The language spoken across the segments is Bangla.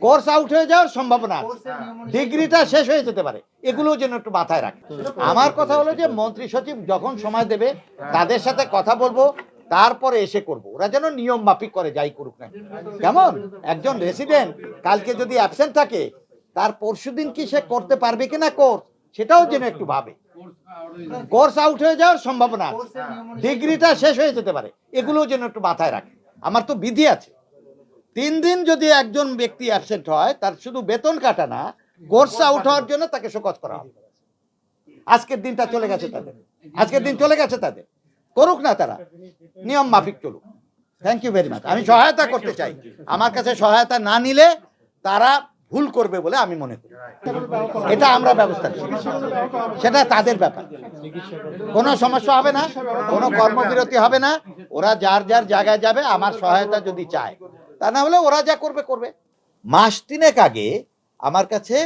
কোর্স আউট হয়ে যাওয়ার সম্ভাবনা আছে। ডিগ্রিটা শেষ হয়ে যেতে পারে। এগুলো যেন একটু মাথায় রাখে। আমার কথা হলো যে, মন্ত্রী সচিব যখন সময় দেবে, তাদের সাথে কথা বলব, তারপরে এসে করব। ওরা যেন নিয়ম মাফিক করে, যাই করুক না কেমন? একজন রেসিডেন্ট কালকে যদি অ্যাবসেন্ট থাকে, তার পরশুদিন কি সে করতে পারবে কিনা কোর্স, সেটাও যেন একটু ভাবে। কোর্স আউট হয়ে যাওয়ার সম্ভাবনা আছে। ডিগ্রিটা শেষ হয়ে যেতে পারে। এগুলো যেন একটু মাথায় রাখে। আমার তো বিধি আছে। তিন দিন যদি একজন ব্যক্তি অ্যাবসেন্ট হয় তার শুধু বেতন কাটা না কোর্স আউট হওয়ার জন্য তাকে শোকজ করা হবে। আজকের দিনটা চলে গেছে তাদের। আজকের দিন চলে গেছে তাদের। করুক না তারা। নিয়ম মাফিক চলুক। থ্যাংক ইউ ভেরি মাচ আমি সহায়তা করতে চাই। আমার কাছে সহায়তা না নিলে তারা ভুল করবে বলে আমি মনে করি। এটা আমরা ব্যবস্থা নেব সেটা তাদের ব্যাপার। কোনো সমস্যা হবে না। কোনো কর্মবিরতি হবে না। ওরা যার যার জায়গায় যাবে আমার সহায়তা যদি চায়। তা না হলে ওরা যা করবে করবে। মাস তিনেক আগে আমার কাছে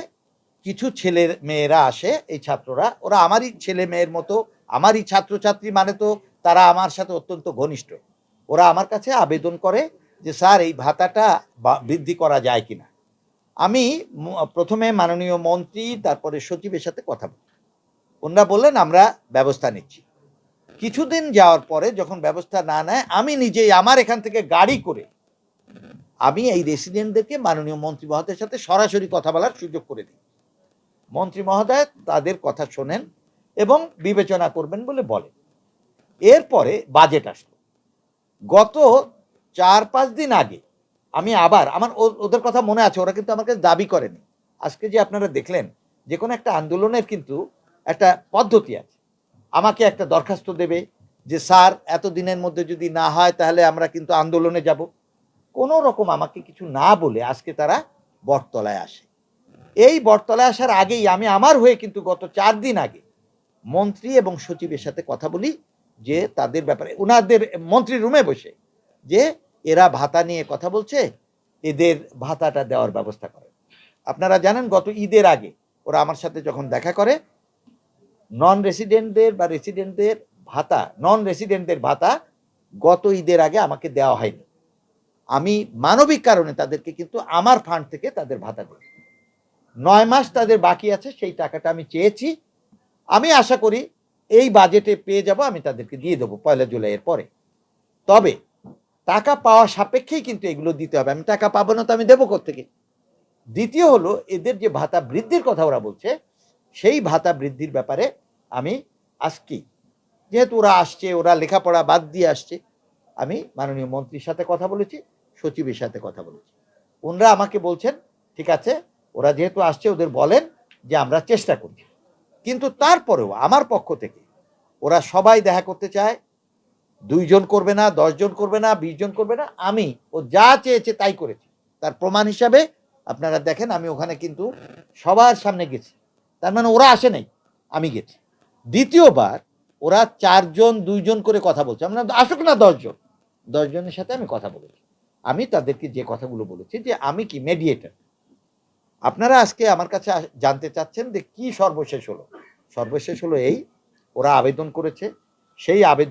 কিছু ছেলে মেয়েরা আসে, এই ছাত্ররা। ওরা আমারই ছেলে মেয়ের মতো, আমারই ছাত্রছাত্রী মানে তো তারা আমার সাথে অত্যন্ত ঘনিষ্ঠ। ওরা আমার কাছে আবেদন করে যে, স্যার, এই ভাতাটা বৃদ্ধি করা যায় কিনা? আমি প্রথমে মাননীয় মন্ত্রী, তারপরে সচিবের সাথে কথা বলি। ওনারা বললেন, আমরা ব্যবস্থা নিচ্ছি। কিছুদিন যাওয়ার পরে যখন ব্যবস্থা না নেয়, আমি নিজেই আমার এখান থেকে গাড়ি করে আমি এই রেসিডেন্টদেরকে মাননীয় মন্ত্রী মহোদয়ের সাথে সরাসরি কথা বলার সুযোগ করে দিই। মন্ত্রী মহোদয় তাদের কথা শোনেন এবং বিবেচনা করবেন বলে বলেন। এরপরে বাজেট আসলো। গত চার পাঁচ দিন আগে আমি আবার, আমার ওদের কথা মনে আছে, ওরা কিন্তু আমার কাছে দাবি করেনি। আজকে যে আপনারা দেখলেন, যে কোনো একটা আন্দোলনের কিন্তু একটা পদ্ধতি আছে। আমাকে একটা দরখাস্ত দেবে যে, স্যার এত দিনের মধ্যে যদি না হয় তাহলে আমরা কিন্তু আন্দোলনে যাব। কোনো রকম আমাকে কিছু না বলে আজকে তারা বটতলায় আসে। এই বটতলায় আসার আগেই আমি আমার হয়ে কিন্তু গত চার দিন আগে মন্ত্রী এবং সচিবের সাথে কথা বলি যে তাদের ব্যাপারে ওনাদের মন্ত্রী রুমে বসে যে এরা ভাতা নিয়ে কথা বলছে, এদের ভাতাটা দেওয়ার ব্যবস্থা করে। আপনারা জানেন গত ঈদের আগে ওরা আমার সাথে যখন দেখা করে নন রেসিডেন্টদের বা রেসিডেন্টদের ভাতা নন রেসিডেন্টদের ভাতা গত ঈদের আগে আমাকে দেওয়া হয়নি। আমি মানবিক কারণে তাদেরকে কিন্তু আমার ফান্ড থেকে তাদের ভাতা দিই। নয় মাস তাদের বাকি আছে, সেই টাকাটা আমি চেয়েছি। আমি আশা করি এই বাজেটে পেয়ে যাব, আমি তাদেরকে দিয়ে দেবো পয়লা জুলাইয়ের পরে। তবে টাকা পাওয়া সাপেক্ষেই কিন্তু এগুলো দিতে হবে। আমি টাকা পাবো না তো আমি দেবো থেকে দ্বিতীয় হলো, এদের যে ভাতা বৃদ্ধির কথা ওরা বলছে, সেই ভাতা বৃদ্ধির ব্যাপারে আমি আজকে যেহেতু ওরা আসছে, ওরা লেখাপড়া বাদ দিয়ে আসছে, আমি মাননীয় মন্ত্রীর সাথে কথা বলেছি। সচিবের সাথে কথা বলেছি। ওনারা আমাকে বলছেন, ঠিক আছে, ওরা যেহেতু আসছে, ওদের বলেন যে আমরা চেষ্টা করছি কিন্তু তারপরেও আমার পক্ষ থেকে ওরা সবাই দেখা করতে চায়, দুইজন করবে না, দশজন করবে না বিশ জন করবে না, আমি ও যা চেয়েছে তাই করেছি। তার প্রমাণ হিসাবে আপনারা দেখেন, আমি ওখানে কিন্তু সবার সামনে গেছি। তার মানে ওরা আসে নাই, আমি গেছি। দ্বিতীয়বার ওরা চারজন, দুইজন করে কথা বলছে। আমরা আসুক না দশজন, দশজনের সাথে আমি কথা বলেছি। আমি তাদেরকে যে কথাগুলো বলেছি যে আমি কি মেডিয়েটার আপনারা আজকে আমার কাছে জানতে চাচ্ছেন যে কি সর্বশেষ হলো? সর্বশেষ হলো এই, ওরা আবেদন করেছে, সেই আবেদন